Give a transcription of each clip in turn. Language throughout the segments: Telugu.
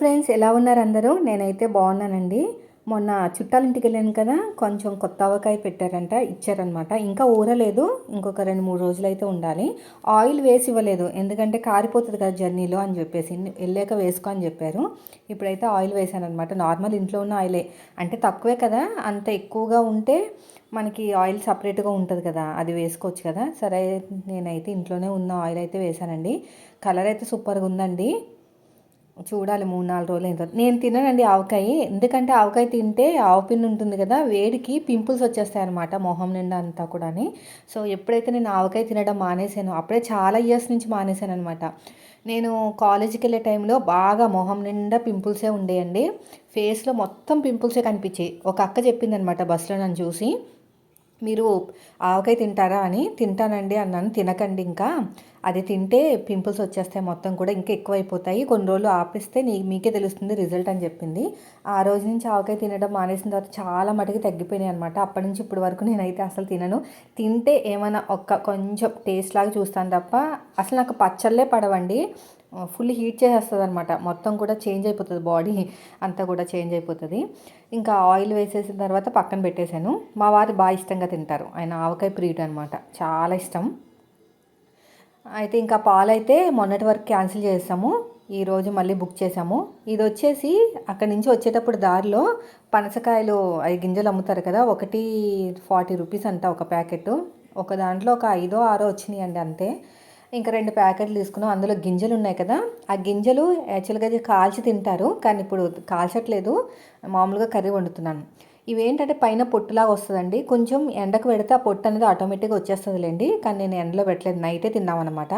ఫ్రెండ్స్ ఎలా ఉన్నారు అందరూ? నేనైతే బాగున్నానండి. మొన్న చుట్టాలింటికి వెళ్ళాను కదా కొంచెం కొత్త ఆవకాయ పెట్టారంట ఇచ్చారనమాట ఇంకా ఊరలేదు ఇంకొక రెండు మూడు రోజులు అయితే ఉండాలి. ఆయిల్ వేసి ఇవ్వలేదు ఎందుకంటే కారిపోతుంది కదా జర్నీలో అని చెప్పేసి వెళ్ళాక వేసుకో అని చెప్పారు. ఇప్పుడైతే ఆయిల్ వేసాను అనమాట నార్మల్ ఇంట్లో ఉన్న ఆయిలే. అంటే తక్కువే కదా అంత ఎక్కువగా ఉంటే మనకి ఆయిల్ సపరేట్గా ఉంటుంది కదా అది వేసుకోవచ్చు కదా. సరే నేనైతే ఇంట్లోనే ఉన్న ఆయిల్ అయితే వేసానండి. కలర్ అయితే సూపర్గా ఉందండి. చూడాలి మూడు నాలుగు రోజులు అయిన నేను తిననండి ఆవకాయ. ఎందుకంటే ఆవకాయ తింటే ఆవుపిన్ ఉంటుంది కదా వేడికి పింపుల్స్ వచ్చేస్తాయి అనమాట మొహం నిండా అంతా కూడా సో ఎప్పుడైతే నేను ఆవకాయ తినడం మానేశాను అప్పుడే చాలా ఇయర్స్ నుంచి మానేశాను అనమాట నేను కాలేజీకి వెళ్ళే టైంలో బాగా మొహం నిండా పింపుల్సే ఉండేయండి. ఫేస్లో మొత్తం పింపుల్సే కనిపించాయి. ఒక అక్క చెప్పిందనమాట బస్సులో నన్ను చూసి మీరు ఆవకాయ తింటారా అని తింటానండి అన్నాను. తినకండి ఇంకా. అది తింటే పింపుల్స్ వచ్చేస్తాయి మొత్తం కూడా ఇంకా ఎక్కువైపోతాయి. కొన్ని రోజులు ఆపిస్తే నీ మీకే తెలుస్తుంది రిజల్ట్ అని చెప్పింది. ఆ రోజు నుంచి ఆవకాయ తినడం మానేసిన తర్వాత చాలా మటుకు తగ్గిపోయినాయి అనమాట అప్పటి నుంచి ఇప్పటి వరకు నేనైతే అసలు తినను. తింటే ఏమైనా ఒక్క కొంచెం టేస్ట్ లాగా చూస్తాను తప్ప అసలు నాకు పచ్చళ్ళే పడవండి. ఫుల్ హీట్ చేసేస్తుంది అనమాట మొత్తం కూడా చేంజ్ అయిపోతుంది బాడీ అంతా కూడా చేంజ్ అయిపోతుంది. ఇంకా ఆయిల్ వేసేసిన తర్వాత పక్కన పెట్టేశాను. మా వారు బాగా ఇష్టంగా తింటారు. ఆయన ఆవకాయ ప్రియుడు అనమాట చాలా ఇష్టం. అయితే ఇంకా పాలైతే మొన్నటి వరకు క్యాన్సిల్ చేసాము. ఈరోజు మళ్ళీ బుక్ చేసాము. ఇది వచ్చేసి అక్కడి నుంచి వచ్చేటప్పుడు దారిలో పనసకాయలు అవి గింజలు అమ్ముతారు కదా ఒకటి ఫార్టీ రూపీస్ అంట ఒక ప్యాకెట్. ఒక దాంట్లో ఒక ఐదో ఆరో వచ్చినాయి అండి అంతే. ఇంకా రెండు ప్యాకెట్లు తీసుకున్నాం. అందులో గింజలు ఉన్నాయి కదా. ఆ గింజలు యాక్చువల్గా అది కాల్చి తింటారు. కానీ ఇప్పుడు కాల్చట్లేదు. మామూలుగా కర్రీ వండుతున్నాను. ఇవేంటంటే పైన పొట్టులాగా వస్తుందండి. కొంచెం ఎండకు పెడితే ఆ పొట్టు అనేది ఆటోమేటిక్గా వచ్చేస్తుందిలేండి. కానీ నేను ఎండలో పెట్టలేదు. నైటే తిన్నామన్నమాట.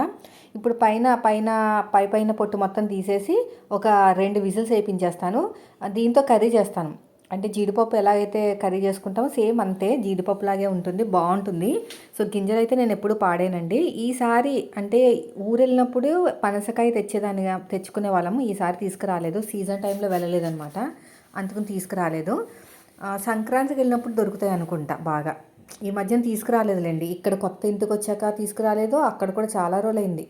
ఇప్పుడు పైన పైన పై పైన పొట్టు మొత్తం తీసేసి ఒక రెండు విజిల్స్ వేయించేస్తాను దీంతో కర్రీ చేస్తాను. అంటే జీడిపప్పు ఎలాగైతే కర్రీ చేసుకుంటామో సేమ్ అంతే జీడిపప్పు లాగే ఉంటుంది బాగుంటుంది. సో గింజలు అయితే నేను ఎప్పుడు పాడేనండి. ఈసారి అంటే ఊరు వెళ్ళినప్పుడు పనసకాయ తెచ్చేదానిగా తెచ్చుకునే వాళ్ళము. ఈసారి తీసుకురాలేదు. సీజన్ టైంలో వెళ్ళలేదనమాట అందుకని తీసుకురాలేదు. సంక్రాంతికి వెళ్ళినప్పుడు దొరుకుతాయి అనుకుంటా బాగా. ఈ మధ్యన తీసుకురాలేదులేండి. ఇక్కడ కొత్త ఇంటికి వచ్చాక తీసుకురాలేదు. అక్కడ కూడా చాలా రోజులైంది.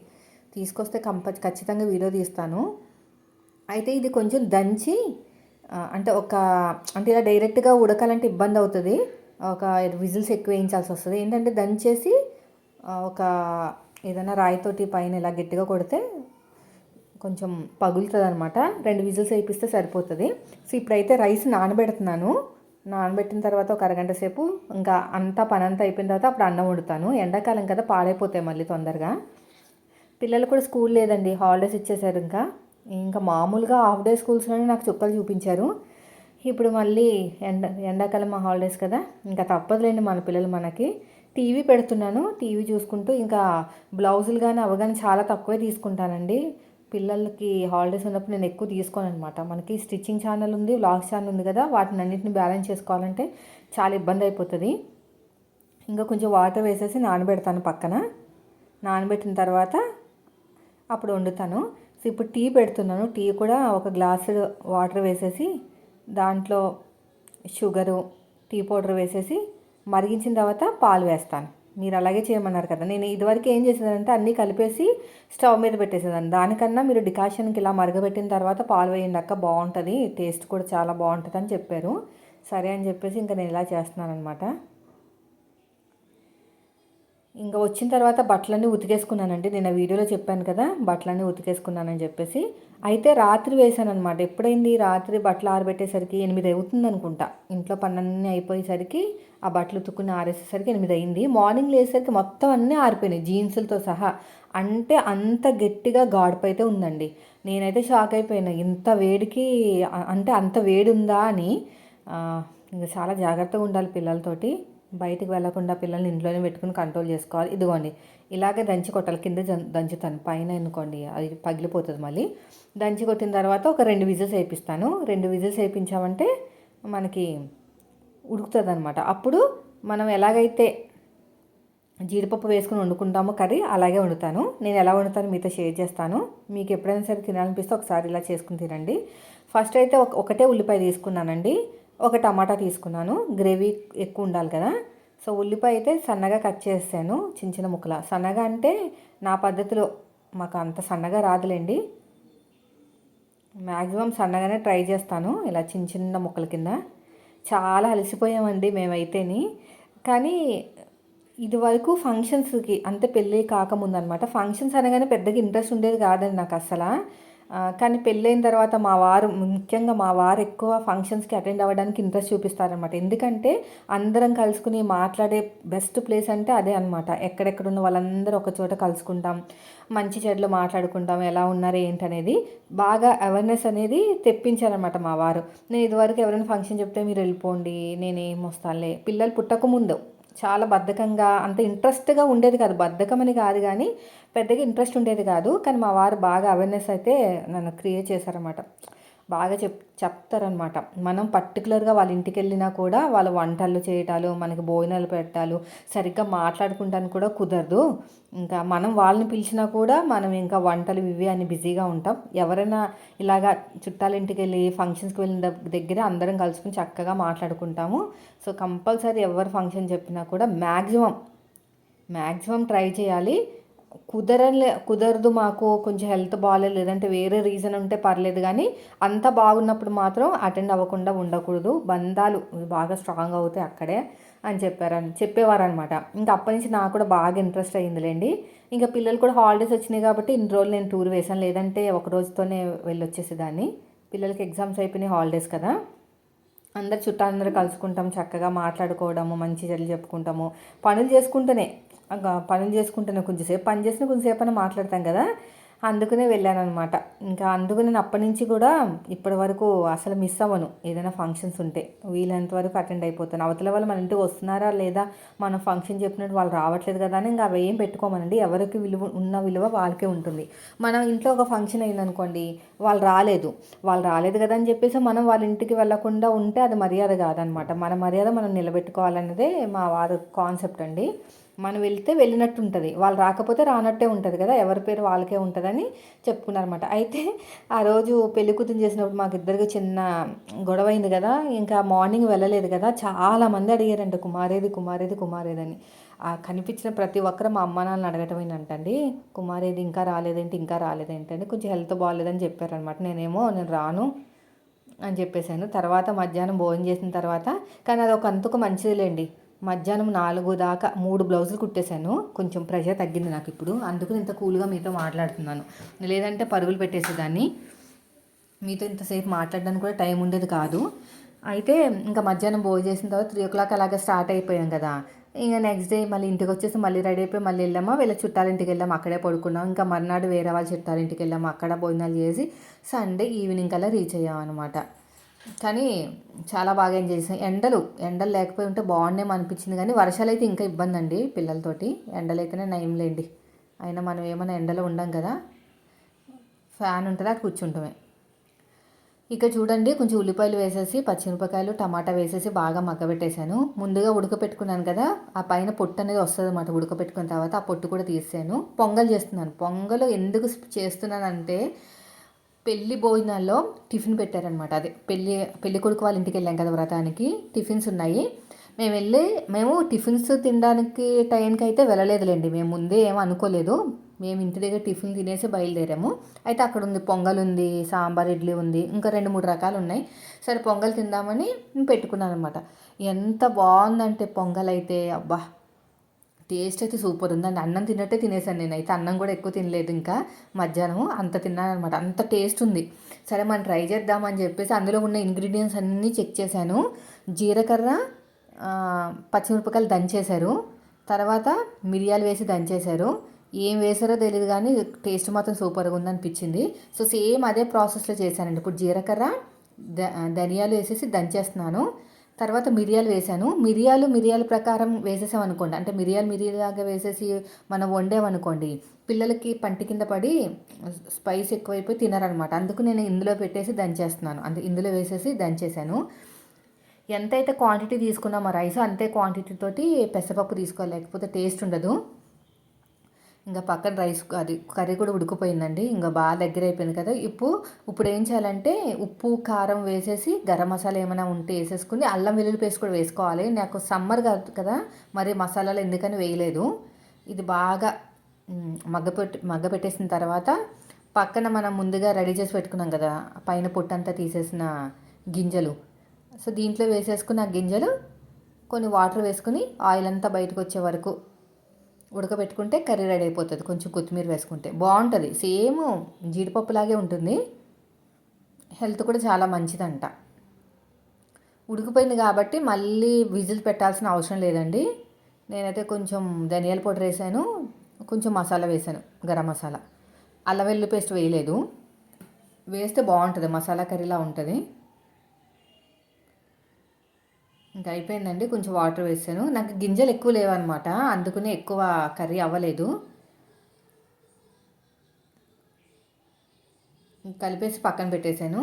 తీసుకొస్తే కంప ఖచ్చితంగా వీడియో తీస్తాను. అయితే ఇది కొంచెం దంచి అంటే ఒక అంటే ఇలా డైరెక్ట్గా ఉడకాలంటే ఇబ్బంది అవుతుంది. ఒక విజిల్స్ ఎక్కువ వేయించాల్సి వస్తుంది. ఏంటంటే దంచేసి ఒక ఏదైనా రాయితోటి పైన ఇలా గట్టిగా కొడితే కొంచెం పగులుతుంది అనమాట రెండు విజిల్స్ వేయిస్తే సరిపోతుంది. సో ఇప్పుడైతే రైస్ నానబెడుతున్నాను. నానబెట్టిన తర్వాత ఒక అరగంట సేపు ఇంకా అంతా పని అంతా అయిపోయిన తర్వాత అప్పుడు అన్నం వండుతాను. ఎండాకాలం కదా పాడైపోతాయి మళ్ళీ తొందరగా. పిల్లలు కూడా స్కూల్ లేదండి. హాలిడేస్ ఇచ్చేసారు ఇంకా. ఇంకా మామూలుగా హాఫ్ డే స్కూల్స్లోనే నాకు చుక్కలు చూపించారు. ఇప్పుడు మళ్ళీ ఎండ ఎండాకాలం మా హాలిడేస్ కదా. ఇంకా తప్పదులేండి మన పిల్లలు మనకి. టీవీ పెడుతున్నాను టీవీ చూసుకుంటూ ఇంకా బ్లౌజులు కానీ అవి కానీ చాలా తక్కువే తీసుకుంటానండి. పిల్లలకి హాలిడేస్ ఉన్నప్పుడు నేను ఎక్కువ తీసుకోను అనమాట మనకి స్టిచ్చింగ్ ఛానల్ ఉంది వ్లాగ్ ఛానల్ ఉంది కదా. వాటిని అన్నింటిని బ్యాలెన్స్ చేసుకోవాలంటే చాలా ఇబ్బంది అయిపోతుంది. ఇంకా కొంచెం వాటర్ వేసేసి నానబెడతాను పక్కన. నానబెట్టిన తర్వాత అప్పుడు వండుతాను. సో ఇప్పుడు టీ పెడుతున్నాను. టీ కూడా ఒక గ్లాసు వాటర్ వేసేసి దాంట్లో షుగరు టీ పౌడర్ వేసేసి మరిగించిన తర్వాత పాలు వేస్తాను. మీరు అలాగే చేయమన్నారు కదా. నేను ఇదివరకు ఏం చేసేదంటే అన్నీ కలిపేసి స్టవ్ మీద పెట్టేసేదాన్ని. దానికన్నా మీరు డికాషన్కి ఇలా మరగబెట్టిన తర్వాత పాలు వేయండాక బాగుంటుంది. టేస్ట్ కూడా చాలా బాగుంటుంది అని చెప్పారు. సరే అని చెప్పేసి ఇంకా నేను ఇలా చేస్తున్నాను అనమాట ఇంకా వచ్చిన తర్వాత బట్టలన్నీ ఉతికేసుకున్నానండి. నేను వీడియోలో చెప్పాను కదా బట్టలన్నీ ఉతికేసుకున్నానని చెప్పేసి. అయితే రాత్రి వేసాను అనమాట ఎప్పుడైంది? రాత్రి బట్టలు ఆరబెట్టేసరికి ఎనిమిది అవుతుంది అనుకుంటా ఇంట్లో పనులన్నీ అయిపోయేసరికి ఆ బట్టలు ఉతుక్కుని ఆరేసేసరికి ఎనిమిది అయింది. మార్నింగ్ లేసేసరికి మొత్తం అన్నీ ఆరిపోయినాయి జీన్సులతో సహా. అంటే అంత గట్టిగా గాడుపు అయితే ఉందండి. నేనైతే షాక్ అయిపోయినా. ఇంత వేడికి అంటే అంత వేడి ఉందా అని ఇంకా చాలా జాగ్రత్తగా ఉండాలి పిల్లలతోటి. బయటికి వెళ్ళకుండా పిల్లల్ని ఇంట్లోనే పెట్టుకుని కంట్రోల్ చేసుకోవాలి. ఇదిగోండి ఇలాగే దంచి కొట్టాలి. కింద దంచుతాను. పైన అనుకోండి అది పగిలిపోతుంది మళ్ళీ. దంచి కొట్టిన తర్వాత ఒక రెండు విజిల్స్ వేయిస్తాను రెండు విజిల్స్ వేయించామంటే మనకి ఉడుకుతుంది అనమాట అప్పుడు మనం ఎలాగైతే జీడిపప్పు వేసుకుని వండుకుంటామో కర్రీ అలాగే వండుతాను. నేను ఎలా వండుతాను మీతో షేర్ చేస్తాను. మీకు ఎప్పుడైనా సరే తినాలనిపిస్తే ఒకసారి ఇలా చేసుకుని తినండి. ఫస్ట్ అయితే ఒకటే ఉల్లిపాయ తీసుకున్నానండి. ఒక టమాటా తీసుకున్నాను. గ్రేవీ ఎక్కువ ఉండాలి కదా. సో ఉల్లిపాయ అయితే సన్నగా కట్ చేసాను చిన్న చిన్న ముక్కల. సన్నగా అంటే నా పద్ధతిలో మాకు అంత సన్నగా రాదులేండి. మ్యాక్సిమం సన్నగానే ట్రై చేస్తాను ఇలా చిన్న చిన్న ముక్కల కింద. చాలా అలసిపోయామండి మేమైతేని. కానీ ఇది వరకు ఫంక్షన్స్కి అంతే పెళ్ళి కాకముందనమాట. ఫంక్షన్స్ అనగానే పెద్దగా ఇంట్రెస్ట్ ఉండేది కాదండి నాకు అసలు కానీ పెళ్ళైన తర్వాత మా వారు ముఖ్యంగా మా వారు ఎక్కువ ఫంక్షన్స్కి అటెండ్ అవ్వడానికి ఇంట్రెస్ట్ చూపిస్తారనమాట ఎందుకంటే అందరం కలుసుకుని మాట్లాడే బెస్ట్ ప్లేస్ అంటే అదే అనమాట ఎక్కడెక్కడ ఉన్న వాళ్ళందరూ ఒక చోట కలుసుకుంటాం మంచి చెడ్లు మాట్లాడుకుంటాం ఎలా ఉన్నారు ఏంటనేది బాగా అవేర్నెస్ అనేది తెప్పించారనమాట మా వారు. నేను ఇదివరకు ఎవరైనా ఫంక్షన్ చెప్తే మీరు వెళ్ళిపోండి నేనేం వస్తానులే. పిల్లలు పుట్టకముందు చాలా బద్ధకంగా అంత ఇంట్రెస్ట్గా ఉండేది కాదు. బద్ధకం అని కాదు కానీ పెద్దగా ఇంట్రెస్ట్ ఉండేది కాదు. కానీ మా వారు బాగా అవేర్నెస్ అయితే నన్ను క్రియేట్ చేశారనమాట బాగా చెప్ చెప్తారనమాట మనం పర్టికులర్గా వాళ్ళ ఇంటికి వెళ్ళినా కూడా వాళ్ళు వంటలు చేయటాలు మనకి భోజనాలు పెట్టాలు సరిగ్గా మాట్లాడుకుంటానికి కూడా కుదరదు. ఇంకా మనం వాళ్ళని పిలిచినా కూడా మనం ఇంకా వంటలు ఇవి అని బిజీగా ఉంటాం. ఎవరైనా ఇలాగా చుట్టాల ఇంటికి వెళ్ళి ఫంక్షన్స్కి వెళ్ళిన దగ్గర అందరం కలుసుకుని చక్కగా మాట్లాడుకుంటాము. సో కంపల్సరీ ఎవరు ఫంక్షన్ చెప్పినా కూడా మ్యాక్సిమం మ్యాక్సిమం ట్రై చేయాలి. కుదరలే కుదరదు మాకు కొంచెం హెల్త్ బాగాలేదు లేదంటే వేరే రీజన్ ఉంటే పర్లేదు కానీ అంత బాగున్నప్పుడు మాత్రం అటెండ్ అవ్వకుండా ఉండకూడదు. బంధాలు బాగా స్ట్రాంగ్ అవుతాయి అక్కడే అని చెప్పారని చెప్పేవారనమాట ఇంకా అప్పటి నుంచి నాకు కూడా బాగా ఇంట్రెస్ట్ అయ్యిందిలేండి. ఇంకా పిల్లలు కూడా హాలిడేస్ వచ్చినాయి కాబట్టి ఇన్ని రోజులు నేను టూర్ వేసాను లేదంటే ఒక రోజుతోనే వెళ్ళొచ్చేసేదాన్ని. పిల్లలకి ఎగ్జామ్స్ అయిపోయినాయి హాలిడేస్ కదా. అందరు చుట్టాలందరూ కలుసుకుంటాం చక్కగా మాట్లాడుకోవడము మంచి చెల్లి చెప్పుకుంటాము. పనులు చేసుకుంటూనే పనులు చేసుకుంటున్నా కొంచెంసేపు పని చేసిన కొంచెంసేపు అని మాట్లాడతాం కదా. అందుకనే వెళ్ళాను అనమాట ఇంకా అందుకు నేను అప్పటి నుంచి కూడా ఇప్పటి వరకు అసలు మిస్ అవ్వను. ఏదైనా ఫంక్షన్స్ ఉంటే వీలైనంత వరకు అటెండ్ అయిపోతాను. అవతల వాళ్ళు మన ఇంటికి వస్తున్నారా లేదా మనం ఫంక్షన్ చెప్పినట్టు వాళ్ళు రావట్లేదు కదా అని ఇంకా అవి ఏం పెట్టుకోమనండి. ఎవరికి విలువ ఉన్న విలువ వాళ్ళకే ఉంటుంది. మనం ఇంట్లో ఒక ఫంక్షన్ అయిందనుకోండి వాళ్ళు రాలేదు. వాళ్ళు రాలేదు కదా అని చెప్పేసి మనం వాళ్ళ ఇంటికి వెళ్ళకుండా ఉంటే అది మర్యాద కాదనమాట మన మర్యాద మనం నిలబెట్టుకోవాలన్నదే మా వారు కాన్సెప్ట్ అండి. మనం వెళ్తే వెళ్ళినట్టు ఉంటుంది. వాళ్ళు రాకపోతే రానట్టే ఉంటుంది కదా. ఎవరి పేరు వాళ్ళకే ఉంటుందని చెప్పుకున్నారన్నమాట. అయితే ఆ రోజు పెళ్ళి కూతురు చేసినప్పుడు మాకు ఇద్దరికి చిన్న గొడవ అయింది కదా. ఇంకా మార్నింగ్ వెళ్ళలేదు కదా. చాలామంది అడిగారంట కుమారేది కుమారేది కుమారేదని. కనిపించిన ప్రతి ఒక్కరు మా అమ్మ నాన్నని అడగటం ఏంటండి కుమారేది ఇంకా రాలేదేంటి ఇంకా రాలేదేంటండి కొంచెం హెల్త్ బాగాలేదని చెప్పారనమాట నేనేమో నేను రాను అని చెప్పేశాను. తర్వాత మధ్యాహ్నం భోజనం చేసిన తర్వాత కానీ అది ఒక అంతకు మంచిదిలేండి. మధ్యాహ్నం నాలుగు దాకా మూడు బ్లౌజులు కుట్టేశాను. కొంచెం ప్రెషర్ తగ్గింది నాకు ఇప్పుడు. అందుకు ఇంత కూల్గా మీతో మాట్లాడుతున్నాను. లేదంటే పరుగులు పెట్టేసేదాన్ని. మీతో ఇంతసేపు మాట్లాడడానికి కూడా టైం ఉండేది కాదు. అయితే ఇంకా మధ్యాహ్నం భోజనం చేసిన తర్వాత త్రీ ఓ క్లాక్ అలాగే స్టార్ట్ అయిపోయాం కదా. ఇంకా నెక్స్ట్ డే మళ్ళీ ఇంటికి వచ్చేసి మళ్ళీ రెడీ అయిపోయి మళ్ళీ వెళ్ళామా? వీళ్ళ చుట్టాలింటికి వెళ్ళాము అక్కడే పడుకున్నాం. ఇంకా మర్నాడు వేరే వాళ్ళ చుట్టాలింటికి వెళ్ళాము. అక్కడ భోజనాలు చేసి సండే ఈవినింగ్ కల్లా రీచ్ అయ్యాం అనమాట కానీ చాలా బాగా ఎంజాయ్ చేసాం ఎండలు ఎండలు లేకపోయి ఉంటే బాగుండేమో అనిపించింది కానీ వర్షాలు అయితే ఇంకా ఇబ్బంది అండి పిల్లలతోటి. ఎండలు అయితేనే నయంలేండి అయినా మనం ఏమైనా ఎండలో ఉండం కదా ఫ్యాన్ ఉంటుంది అది కూర్చుంటామే. ఇక చూడండి కొంచెం ఉల్లిపాయలు వేసేసి పచ్చిమిరపకాయలు టమాటా వేసేసి బాగా మగ్గబెట్టేశాను. ముందుగా ఉడకపెట్టుకున్నాను కదా ఆ పైన పొట్టు అనేది వస్తుంది అనమాట ఉడకపెట్టుకున్న తర్వాత ఆ పొట్టు కూడా తీసాను పొంగల్ చేస్తున్నాను. పొంగల్ ఎందుకు చేస్తున్నానంటే పెళ్ళి భోజనాల్లో టిఫిన్ పెట్టారనమాట అదే పెళ్ళి పెళ్ళి కొడుకు వాళ్ళ ఇంటికి వెళ్ళాం కదా వ్రతానికి. టిఫిన్స్ ఉన్నాయి. మేము వెళ్ళి మేము టిఫిన్స్ తినడానికి టైంకి అయితే వెళ్ళలేదులేండి. మేము ముందే ఏం అనుకోలేదు. మేము ఇంటి దగ్గర టిఫిన్ తినేసి బయలుదేరాము. అయితే అక్కడ ఉంది పొంగల్ ఉంది సాంబార్ ఇడ్లీ ఉంది. ఇంకా రెండు మూడు రకాలు ఉన్నాయి. సరే పొంగల్ తిందామని పెట్టుకున్నాను అనమాట ఎంత బాగుందంటే పొంగల్ అయితే. అబ్బా! టేస్ట్ అయితే సూపర్ ఉందండి అన్నం తిన్నట్టే తినేసాను నేనైతే. అన్నం కూడా ఎక్కువ తినలేదు ఇంకా. మధ్యాహ్నం అంత తిన్నాను అనమాట అంత టేస్ట్ ఉంది. సరే మనం ట్రై చేద్దామని చెప్పేసి అందులో ఉన్న ఇంగ్రీడియంట్స్ అన్నీ చెక్ చేశాను. జీలకర్ర పచ్చిమిరపకాయలు దంచేశారు. తర్వాత మిరియాలు వేసి దంచేశారు. ఏం వేసారో తెలియదు కానీ టేస్ట్ మాత్రం సూపర్గా ఉందనిపించింది సో సేమ్ అదే ప్రాసెస్లో చేశానండి. ఇప్పుడు జీలకర్ర ధనియాలు వేసేసి దంచేస్తున్నాను. తర్వాత మిరియాలు వేసాను మిరియాలు మిరియాల ప్రకారం వేసేసామనుకోండి అంటే మిరియాలు మిరియాలాగా వేసేసి మనం వండేమనుకోండి పిల్లలకి పంటి కింద పడి స్పైస్ ఎక్కువైపోయి తినరనమాట. అందుకు నేను ఇందులో పెట్టేసి దంచేస్తున్నాను. అంటే ఇందులో వేసేసి దంచేసాను ఎంతైతే క్వాంటిటీ తీసుకున్నామో రైస్ అంతే క్వాంటిటీ తోటి పెసరపప్పు తీసుకోవాలి లేకపోతే టేస్ట్ ఉండదు. ఇంకా పక్కన రైస్ అది కర్రీ కూడా ఉడికిపోయిందండి. ఇంకా బాగా దగ్గర అయిపోయింది కదా. ఇప్పుడు ఇప్పుడు ఏం చేయాలంటే ఉప్పు కారం వేసేసి గరం మసాలా ఏమైనా ఉంటే వేసేసుకుని అల్లం వెల్లుల్లి పేస్ట్ కూడా వేసుకోవాలి. నాకు సమ్మర్ కాదు కదా మరి మసాలాలు ఎందుకని వేయలేదు. ఇది బాగా మగ్గ పెట్టి మగ్గ పెట్టేసిన తర్వాత పక్కన మనం ముందుగా రెడీ చేసి పెట్టుకున్నాం కదా పైన పొట్టంతా తీసేసిన గింజలు. సో దీంట్లో వేసేసుకున్న గింజలు కొన్ని వాటర్ వేసుకుని ఆయిల్ అంతా బయటకు వచ్చే వరకు ఉడకబెట్టుకుంటే కర్రీ రెడీ అయిపోతుంది. కొంచెం కొత్తిమీర వేసుకుంటే బాగుంటుంది. సేమ్ జీడిపప్పులాగే ఉంటుంది. హెల్త్ కూడా చాలా మంచిదంట. ఉడికిపోయింది కాబట్టి మళ్ళీ విజిల్ పెట్టాల్సిన అవసరం లేదండి. నేనైతే కొంచెం ధనియాల పౌడర్ వేసాను. కొంచెం మసాలా వేసాను. గరం మసాలా. అల్లం వెల్లుల్లి పేస్ట్ వేయలేదు. వేస్తే బాగుంటుంది. మసాలా కర్రీలా ఉంటుంది. ఇంకా అయిపోయిందండి కొంచెం వాటర్ వేసాను. నాకు గింజలు ఎక్కువ లేవన్నమాట అందుకనే ఎక్కువ కర్రీ అవ్వలేదు. కలిపేసి పక్కన పెట్టేశాను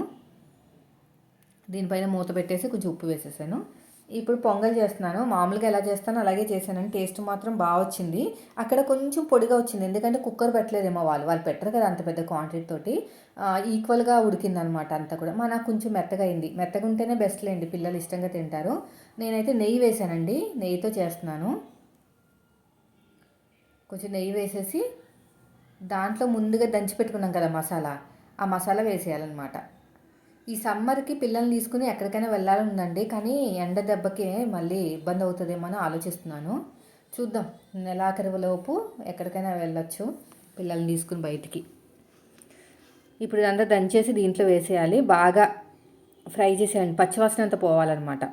దీనిపైన మూత పెట్టేసి కొంచెం ఉప్పు వేసేసాను. ఇప్పుడు పొంగల్ చేస్తున్నాను. మామూలుగా ఎలా చేస్తానో అలాగే చేశానండి టేస్ట్ మాత్రం బాగా వచ్చింది. అక్కడ కొంచెం పొడిగా వచ్చింది. ఎందుకంటే కుక్కర్ పెట్టలేదేమో వాళ్ళు. వాళ్ళు పెట్టరు కదా అంత పెద్ద క్వాంటిటీ తోటి. ఈక్వల్గా ఉడికిందనమాట అంతా కూడా. మా నాకు కొంచెం మెత్తగా అయింది. మెత్తగా ఉంటేనే బెస్ట్ లేండి. పిల్లలు ఇష్టంగా తింటారు. నేనైతే నెయ్యి వేసానండి నెయ్యితో చేస్తున్నాను. కొంచెం నెయ్యి వేసేసి దాంట్లో ముందుగా దంచి పెట్టుకున్నాం కదా మసాలా. ఆ మసాలా వేసేయాలన్నమాట. ఈ సమ్మర్కి పిల్లల్ని తీసుకుని ఎక్కడికైనా వెళ్ళాలని ఉందండి కానీ ఎండ దెబ్బకి మళ్ళీ ఇబ్బంది అవుతుందేమో అని ఆలోచిస్తున్నాను. చూద్దాం. నెలాఖరులోపు ఎక్కడికైనా వెళ్ళొచ్చు పిల్లల్ని తీసుకుని బయటికి. ఇప్పుడు ఇదంతా దంచేసి దీంట్లో వేసేయాలి. బాగా ఫ్రై చేసేయండి పచ్చివాసన అంతా పోవాలన్నమాట.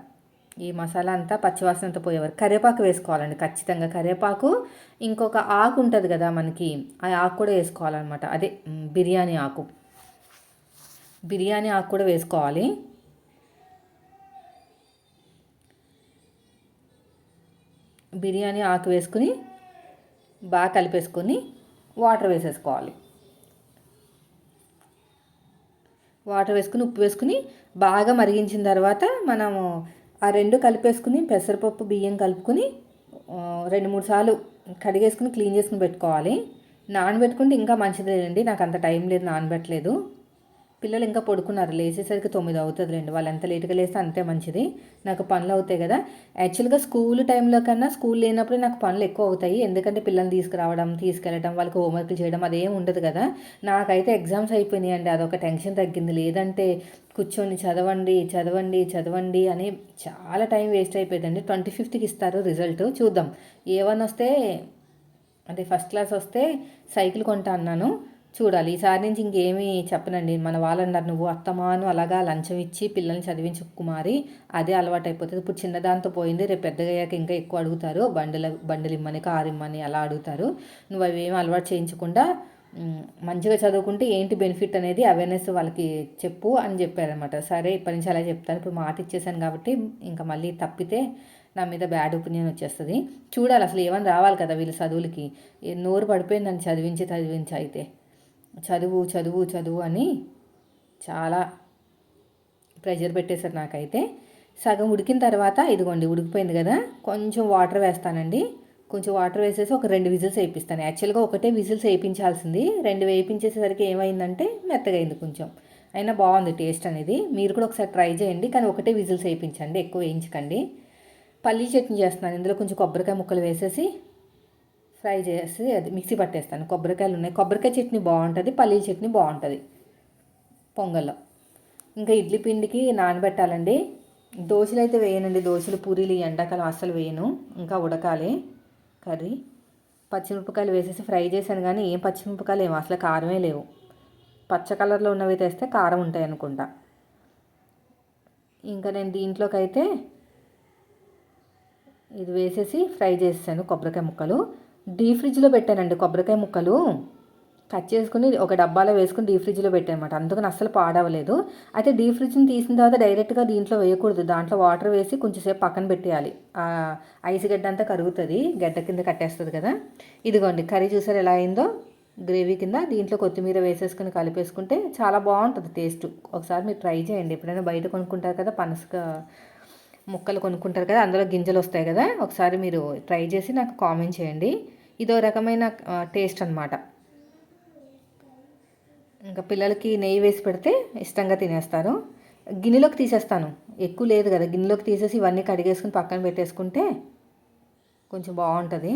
ఈ మసాలా అంతా పచ్చివాసన అంతా పోయేవారు కరివేపాకు వేసుకోవాలండి ఖచ్చితంగా. కరివేపాకు ఇంకొక ఆకు ఉంటుంది కదా మనకి ఆ ఆకు కూడా వేసుకోవాలన్నమాట. అదే బిర్యానీ ఆకు. బిర్యానీ ఆకు కూడా వేసుకోవాలి. బిర్యానీ ఆకు వేసుకుని బాగా కలిపేసుకొని వాటర్ వేసేసుకోవాలి. వాటర్ వేసుకుని ఉప్పు వేసుకుని బాగా మరిగించిన తర్వాత మనము ఆ రెండు కలిపేసుకుని పెసరపప్పు బియ్యం కలుపుకొని రెండు మూడు సార్లు కడిగేసుకుని క్లీన్ చేసుకుని పెట్టుకోవాలి. నానబెట్టుకుంటే ఇంకా మంచిదేనండి నాకు అంత టైం లేదు నానబెట్టలేదు. పిల్లలు ఇంకా పడుకున్నారు. లేచేసరికి తొమ్మిది అవుతుంది లేండి వాళ్ళు ఎంత లేట్గా లేస్తే అంతే మంచిది. నాకు పనులు అవుతాయి కదా. యాక్చువల్గా స్కూల్ టైంలో కన్నా స్కూల్ లేనప్పుడే నాకు పనులు ఎక్కువ అవుతాయి. ఎందుకంటే పిల్లల్ని తీసుకురావడం తీసుకెళ్ళడం వాళ్ళకి హోంవర్క్ చేయడం అదేం ఉండదు కదా. నాకైతే ఎగ్జామ్స్ అయిపోయినాయి అండి అదొక టెన్షన్ తగ్గింది. లేదంటే కూర్చొని చదవండి చదవండి చదవండి అని చాలా టైం వేస్ట్ అయిపోయిందండి. ట్వంటీ ఫిఫ్త్కి ఇస్తారు రిజల్ట్. చూద్దాం. ఏ వన్ వస్తే అంటే ఫస్ట్ క్లాస్ వస్తే సైకిల్ కొంటా అన్నాను. చూడాలి. ఈసారి నుంచి ఇంకేమీ చెప్పనండి. మన వాళ్ళన్నారు నువ్వు అత్తమాను అలాగా లంచం ఇచ్చి పిల్లల్ని చదివించు కుమారి. అదే అలవాటు అయిపోతుంది ఇప్పుడు చిన్నదాంతో పోయింది. రేపు పెద్దగయ్యాక ఇంకా ఎక్కువ అడుగుతారు. బండిల బండిలు ఇమ్మని కారు ఇమ్మని అలా అడుగుతారు. నువ్వు అవి ఏమి అలవాటు చేయించకుండా మంచిగా చదువుకుంటే ఏంటి బెనిఫిట్ అనేది అవేర్నెస్ వాళ్ళకి చెప్పు అని చెప్పారనమాట సరే ఇప్పటి నుంచి అలా చెప్తాను. ఇప్పుడు మాట ఇచ్చేసాను కాబట్టి ఇంకా మళ్ళీ తప్పితే నా మీద బ్యాడ్ ఒపీనియన్ వచ్చేస్తుంది. చూడాలి. అసలు ఏమని రావాలి కదా వీళ్ళ చదువులకి? నోరు పడిపోయిందని చదివించి చదివించి అయితే. చదువు చదువు చదువు అని చాలా ప్రెషర్ పెట్టేశారు నాకైతే. సగం ఉడికిన తర్వాత ఇదిగోండి ఉడికిపోయింది కదా కొంచెం వాటర్ వేస్తానండి. కొంచెం వాటర్ వేసేసి ఒక రెండు విజిల్స్ వేయిస్తాను యాక్చువల్గా ఒకటే విజిల్స్ వేయించాల్సింది రెండు వేయించేసేసరికి ఏమైందంటే మెత్తగా అయింది కొంచెం. అయినా బాగుంది టేస్ట్ అనేది. మీరు కూడా ఒకసారి ట్రై చేయండి కానీ ఒకటే విజిల్స్ వేయించండి ఎక్కువ వేయించకండి. పల్లీ చట్నీ చేస్తున్నాను. ఇందులో కొంచెం కొబ్బరికాయ ముక్కలు వేసేసి ఫ్రై చేసి అది మిక్సీ పట్టేస్తాను. కొబ్బరికాయలు ఉన్నాయి. కొబ్బరికాయ చట్నీ బాగుంటుంది పల్లీల చట్నీ బాగుంటుంది పొంగల్లో. ఇంకా ఇడ్లీ పిండికి నానబెట్టాలండి. దోశలు అయితే వేయనండి. దోశలు పూరీలు ఎండాకాలం అస్సలు వేయను. ఇంకా ఉడకాలి కర్రీ. పచ్చిమిరపకాయలు వేసేసి ఫ్రై చేశాను కానీ ఏం పచ్చిమిరపకాయలు ఏమో అసలు కారమే లేవు. పచ్చ కలర్లో ఉన్నవి తెస్తే కారం ఉంటాయి అనుకుంటా. ఇంకా నేను దీంట్లోకి అయితే ఇది వేసేసి ఫ్రై చేసాను కొబ్బరికాయ ముక్కలు. డీ ఫ్రిడ్జ్లో పెట్టానండి కొబ్బరికాయ ముక్కలు. కట్ చేసుకుని ఒక డబ్బాలో వేసుకుని డీ ఫ్రిడ్జ్లో పెట్టానమాట. అందుకని అస్సలు పాడవలేదు. అయితే డీ ఫ్రిడ్జ్ని తీసిన తర్వాత డైరెక్ట్గా దీంట్లో వేయకూడదు. దాంట్లో వాటర్ వేసి కొంచెంసేపు పక్కన పెట్టేయాలి. ఐస్ గడ్డ అంతా కరుగుతుంది. గడ్డ కింద కట్టేస్తుంది కదా. ఇదిగోండి కర్రీ చూసారు ఎలా అయిందో? గ్రేవీ కింద దీంట్లో కొత్తిమీర వేసేసుకుని కలిపేసుకుంటే చాలా బాగుంటుంది టేస్ట్. ఒకసారి మీరు ట్రై చేయండి. ఎప్పుడైనా బయట కొనుక్కుంటారు కదా పనసగా ముక్కలు కొనుక్కుంటారు కదా అందులో గింజలు వస్తాయి కదా ఒకసారి మీరు ట్రై చేసి నాకు కామెంట్ చేయండి. ఇదో రకమైన టేస్ట్ అనమాట ఇంకా పిల్లలకి నెయ్యి వేసి పెడితే ఇష్టంగా తినేస్తారు. గిన్నెలోకి తీసేస్తాను. ఎక్కువ లేదు కదా గిన్నెలోకి తీసేసి ఇవన్నీ కడిగేసుకుని పక్కన పెట్టేసుకుంటే కొంచెం బాగుంటుంది.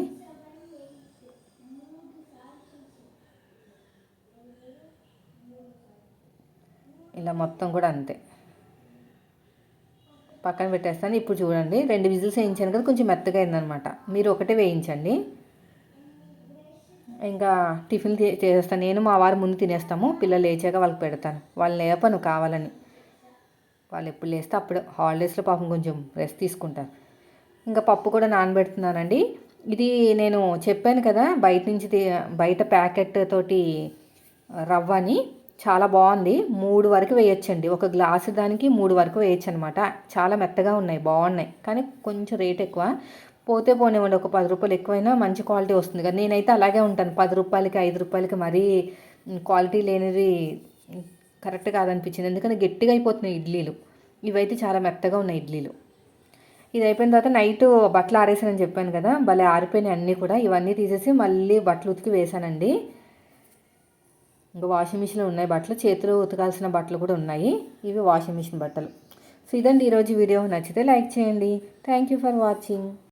ఇలా మొత్తం కూడా అంతే. పక్కన పెట్టేస్తాను. ఇప్పుడు చూడండి రెండు విజిల్స్ వేయించాను కదా కొంచెం మెత్తగా అయిందనమాట మీరు ఒకటే వేయించండి. ఇంకా టిఫిన్ చేసేస్తాను నేను మా వారు ముందు తినేస్తాము. పిల్లలు లేచాక వాళ్ళకి పెడతాను. వాళ్ళు లేపను కావాలని. వాళ్ళు ఎప్పుడు లేస్తే అప్పుడు. హాలిడేస్లో పాపం కొంచెం రెస్ట్ తీసుకుంటారు ఇంకా పప్పు కూడా నానబెడుతున్నానండి. ఇది నేను చెప్పాను కదా బయట నుంచి బయట ప్యాకెట్ తోటి రవ్వని. చాలా బాగుంది. మూడు వరకు వేయచ్చండి. ఒక గ్లాసు దానికి మూడు వరకు వేయచ్చు అనమాట చాలా మెత్తగా ఉన్నాయి బాగున్నాయి. కానీ కొంచెం రేట్ ఎక్కువ. పోతే పోనివ్వండి ఒక పది రూపాయలు ఎక్కువైనా మంచి క్వాలిటీ వస్తుంది. కదా నేనైతే అలాగే ఉంటాను. పది రూపాయలకి ఐదు రూపాయలకి మరీ క్వాలిటీ లేనిది కరెక్ట్ కాదనిపించింది. ఎందుకంటే గట్టిగా అయిపోతున్నాయి ఇడ్లీలు. ఇవైతే చాలా మెత్తగా ఉన్నాయి ఇడ్లీలు. ఇది అయిపోయిన తర్వాత నైట్ బట్టలు ఆరేసానని చెప్పాను కదా భలే ఆరిపోయినాయి అన్నీ కూడా. ఇవన్నీ తీసేసి మళ్ళీ బట్టలు ఉతికి వేసానండి. ఇంకా వాషింగ్ మిషన్లో ఉన్నాయి బట్టలు. చేతులు ఉతకాల్సిన బట్టలు కూడా ఉన్నాయి. ఇవి వాషింగ్ మిషన్ బట్టలు. సో ఇదండి ఈరోజు వీడియో. నచ్చితే లైక్ చేయండి. Thank you for watching.